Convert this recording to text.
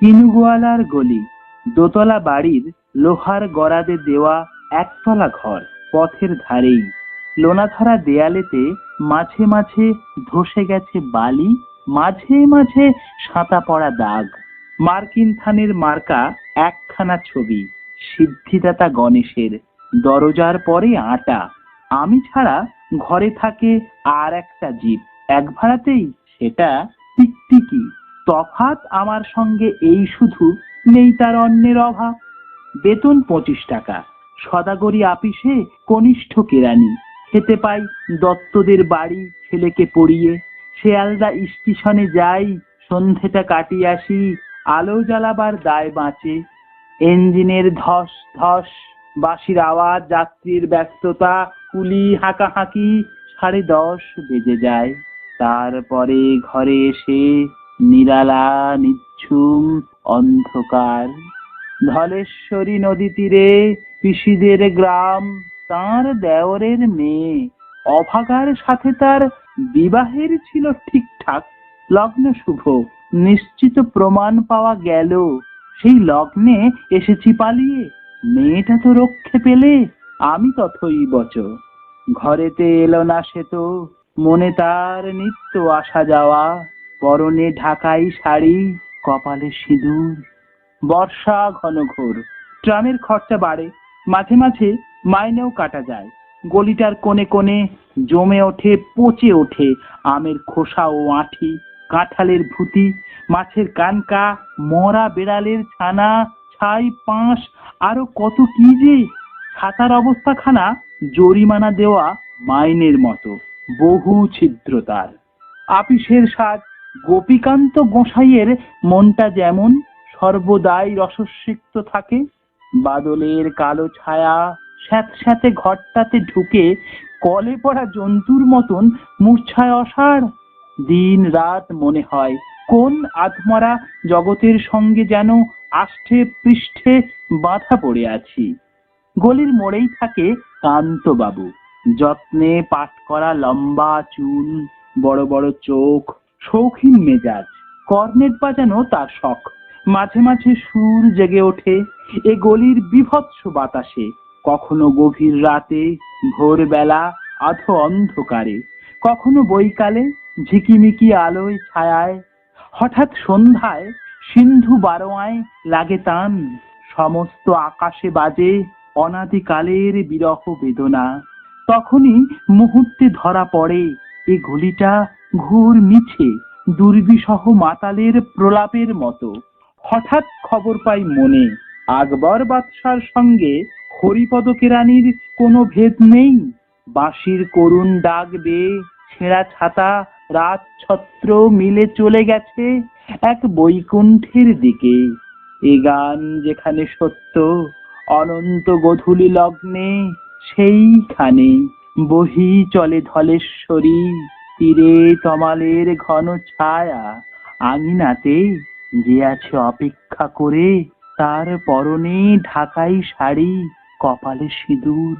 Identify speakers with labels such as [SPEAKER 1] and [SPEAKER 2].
[SPEAKER 1] কিনুগোয়ালার গলি, দোতলা বাড়ির লোহার গড়াদে দেওয়া একতলা ঘর পথের ধারেই। লোনাধরা দেয়ালেতে মাঝে মাঝে ধসে গেছে বালি, মাঝে মাঝে সাঁতা পড়া দাগ। মার্কিন থানের মার্কা একখানা ছবি, সিদ্ধিদাতা গণেশের দরজার পরে আটা। আমি ছাড়া ঘরে থাকে আর একটা জীব এক ভাড়াতেই সেটা টিকটিকি। তফাৎ আমার সঙ্গে এই শুধু, নেই তার অন্যের অভাব। বেতন পঁচিশ টাকা, সদাগরি আপিসে কনিষ্ঠ কেরানি খেতে পাই দত্তদের বাড়ি ছেলেকে পড়িয়ে। শেয়ালদা স্টেশনে যাই, সন্ধেটা কাটিয়ে আসি, আলো জ্বালাবার দায় বাঁচে। ইঞ্জিনের ধস ধস, বাঁশির আওয়াজ, যাত্রীর ব্যস্ততা, কুলি হাঁকাহাঁকি, সাড়ে দশ বেজে যায়। তারপরে ঘরে এসে নিরালা নিচ্ছুম অন্ধকার। ধলেশ্বরী নদী তীরে পিসিদের গ্রাম, তার দেওরের মেয়ে। অভাগার সাথে তার বিবাহের ছিল ঠিকঠাক। লগ্ন শুভ, নিশ্চিত প্রমাণ পাওয়া গেল। সেই লগ্নে এসেছি পালিয়ে। মেয়েটা তো রক্ষে পেলে, আমি তথই বচ। ঘরেতে এলো না সে তো, মনে তার নিত্য আসা যাওয়া। পরনে ঢাকাই শাড়ি, কপালে সিঁদুর। বর্ষা ঘন ঘোর ট্রামের খরচা বাড়ে, মাঝে মাঝে মাইনেও কাটা যায়। গলিটার কোণে কোণে জমে ওঠে, পচে ওঠে আমের খোসা ও আঁঠি, কাঁঠালের ভুতি, মাছের কানকা, মরা বেড়ালের ছানা, ছাই, পাঁশ, আরও কত কি যে। ছাতার অবস্থাখানা জরিমানা দেওয়া মাইনের মতো, বহু ছিদ্র তার। আপিসের সাজ গোপীকান্ত গোসাইয়ের মনটা যেমন সর্বদাই রসস্বিক্ত থাকে, বাদলের কালো ছায়া স্যাঁতস্যাঁতে ঘরটাতে ঢুকে কলে পড়া জন্তুর মতন মূর্ছায় অসাড় দিন রাত মনে হয়। কোন আধমরা জগতের সঙ্গে যেন আষ্ঠে পৃষ্ঠে বাঁধা পড়ে আছি। গলির মোড়েই থাকে কান্তবাবু। যত্নে পাট করা লম্বা চুল, বড় বড় চোখ শৌখিন মেজাজ। কর্নেট বাজানো তার শখ। মাঝে মাঝে সুর জেগে ওঠে। এ গলির বিভৎস বাতাসে। কখনো গভীর রাতে, ভোরবেলা, আধো অন্ধকারে। কখনো বৈকালে, ঝিকিমিকি আলোয় ছায়ায়। হঠাৎ সন্ধ্যায়, সিন্ধু বারোয়ায় লাগে তান। সমস্ত আকাশে বাজে অনাদিকালের বিরহ বেদনা। তখনই মুহূর্তে ধরা পড়ে এ গলিটা ঘুর মিছে দুর্বিসহ মাতালের প্রলাপের মতো। হঠাৎ খবর পাই মনে, আকবর বাদশার সঙ্গে হরিপদ কেরানির কোনো ভেদ নেই? বাঁশির করুণ ডাক বেয়ে ছেঁড়া ছাতা রাত ছত্র মিলে চলে গেছে এক বৈকুণ্ঠের দিকে। এ গান যেখানে সত্য, অনন্ত গধূলি লগ্নে, সেইখানে বহি চলে ধলেশ্বরী। তীরে তমালের ঘন ছায়া আঙিনাতে যে আছে অপেক্ষা করে, তার পরনে ঢাকাই শাড়ি, কপালে সিঁদুর।